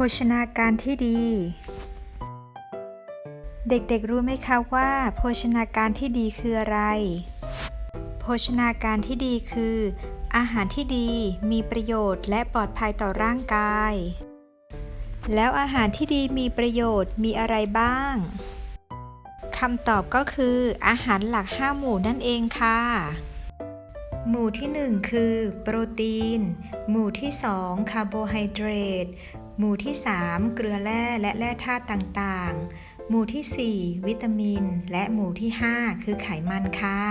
ภชนาการที่ดี เด็กๆรู้ไหมคะว่า โภชนาการที่ดีคืออะไร โภชนาการที่ดีคือ อาหารที่ดีมีประโยชน์และปลอดภัยต่อร่างกาย แล้วอาหารที่ดีมีประโยชน์มีอะไรบ้างคำตอบก็คืออาหารหลัก 5 หมู่นั่นเองค่ะ หมู่ที่ 1 คือ โปรตีน หมู่ที่ 2 คาร์โบไฮเดรต หมู่ที่ 3 เกลือแร่และแร่ธาตุต่างๆ หมู่ที่ 4 วิตามิน และหมู่ที่ 5 คือไขมันค่ะ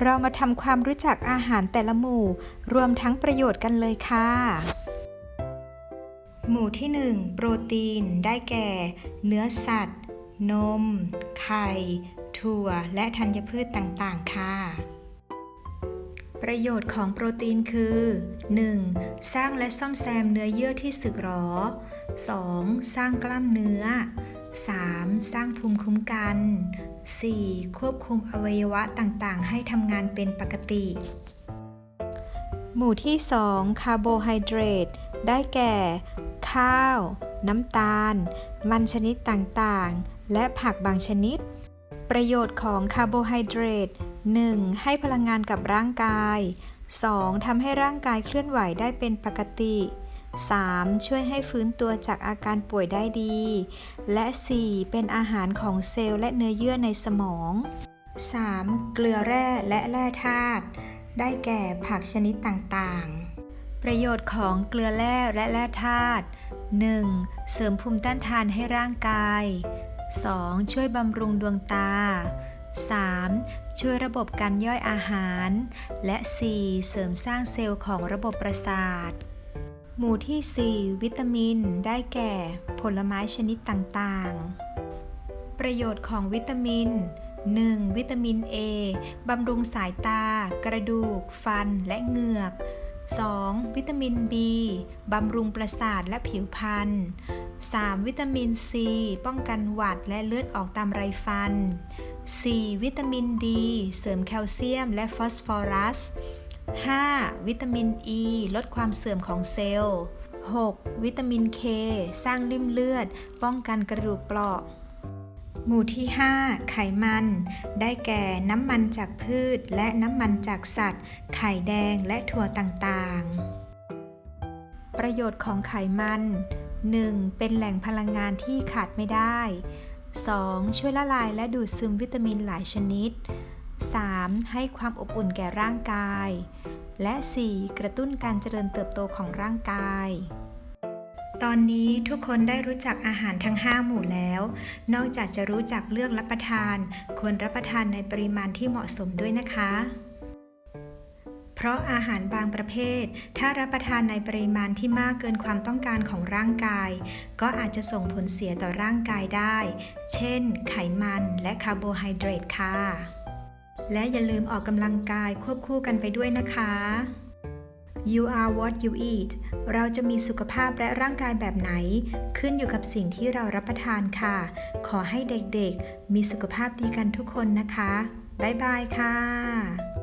เรามาทำความรู้จักอาหารแต่ละหมู่ รวมทั้งประโยชน์กันเลยค่ะ หมู่ที่ 1 โปรตีน ได้แก่ เนื้อสัตว์ นม ไข่ ถั่ว และธัญพืชต่างๆ ค่ะ ประโยชน์ของโปรตีนคือ 1. สร้างและซ่อมแซมเนื้อเยื่อที่สึกหรอ 2. สร้างกล้ามเนื้อ 3. สร้างภูมิคุ้มกัน 4. ควบคุมอวัยวะต่างๆ ให้ทำงานเป็นปกติ หมู่ที่ 2 คาร์โบไฮเดรต ได้แก่ ข้าว น้ำตาล มันชนิดต่างๆ และผักบางชนิด ประโยชน์ของคาร์โบไฮเดรต 1. ให้พลังงานกับร่างกาย 2. ทำให้ร่างกายเคลื่อนไหวได้เป็นปกติ 3. ช่วยให้ฟื้นตัวจากอาการป่วยได้ดี และ 4. เป็นอาหารของเซลล์และเนื้อเยื่อในสมอง 3. เกลือแร่และแร่ธาตุได้แก่ผักชนิดต่างๆ ประโยชน์ของเกลือแร่และแร่ธาตุ 1. เสริมภูมิต้านทานให้ร่างกาย 2. ช่วยบำรุงดวงตา 3. ช่วยระบบการย่อยอาหาร และ 4. เสริมสร้างเซลล์ของระบบประสาท หมู่ที่ 4 วิตามิน ได้แก่ ผลไม้ชนิดต่างๆ ประโยชน์ของวิตามิน 1. วิตามิน A บำรุงสายตา กระดูก ฟัน และเหงือก 2. วิตามิน B บำรุงประสาทและผิวพรรณ 3. วิตามิน C ป้องกันหวัดและเลือดออกตามไรฟัน 4. วิตามิน D เสริมแคลเซียมและฟอสฟอรัส 5. วิตามิน E ลดความเสื่อมของเซลล์ 6. วิตามิน K สร้างริ่มเลือด ป้องกันกระดูกเปราะ หมู่ที่ 5 ไขมัน ได้แก่น้ำมันจากพืชและน้ำมันจากสัตว์ ไข่แดงและถั่วต่างๆ ประโยชน์ของไขมัน 1. เป็นแหล่งพลังงานที่ขาดไม่ได้ 2. ช่วยละลายและดูดซึมวิตามินหลายชนิด 3. ให้ความอบอุ่นแก่ร่างกาย และ 4. กระตุ้นการเจริญเติบโตของร่างกาย ตอนนี้ทุกคนได้รู้จักอาหารทั้ง 5 หมู่แล้ว นอกจากจะรู้จักเลือกรับประทาน ควรรับประทานในปริมาณที่เหมาะสมด้วยนะคะ ราะอาหารบางประเภท ถ้ารับประทานในปริมาณที่มากเกินความต้องการของร่างกาย ก็อาจจะส่งผลเสียต่อร่างกายได้ เช่น ไขมันและคาร์โบไฮเดรตค่ะ และอย่าลืมออกกำลังกายควบคู่กันไปด้วยนะคะ You are what you eat เราจะมีสุขภาพและร่างกายแบบไหน ขึ้นอยู่กับสิ่งที่เรารับประทานค่ะ ขอให้เด็กๆ มีสุขภาพดีกันทุกคนนะคะ บ๊ายบายค่ะ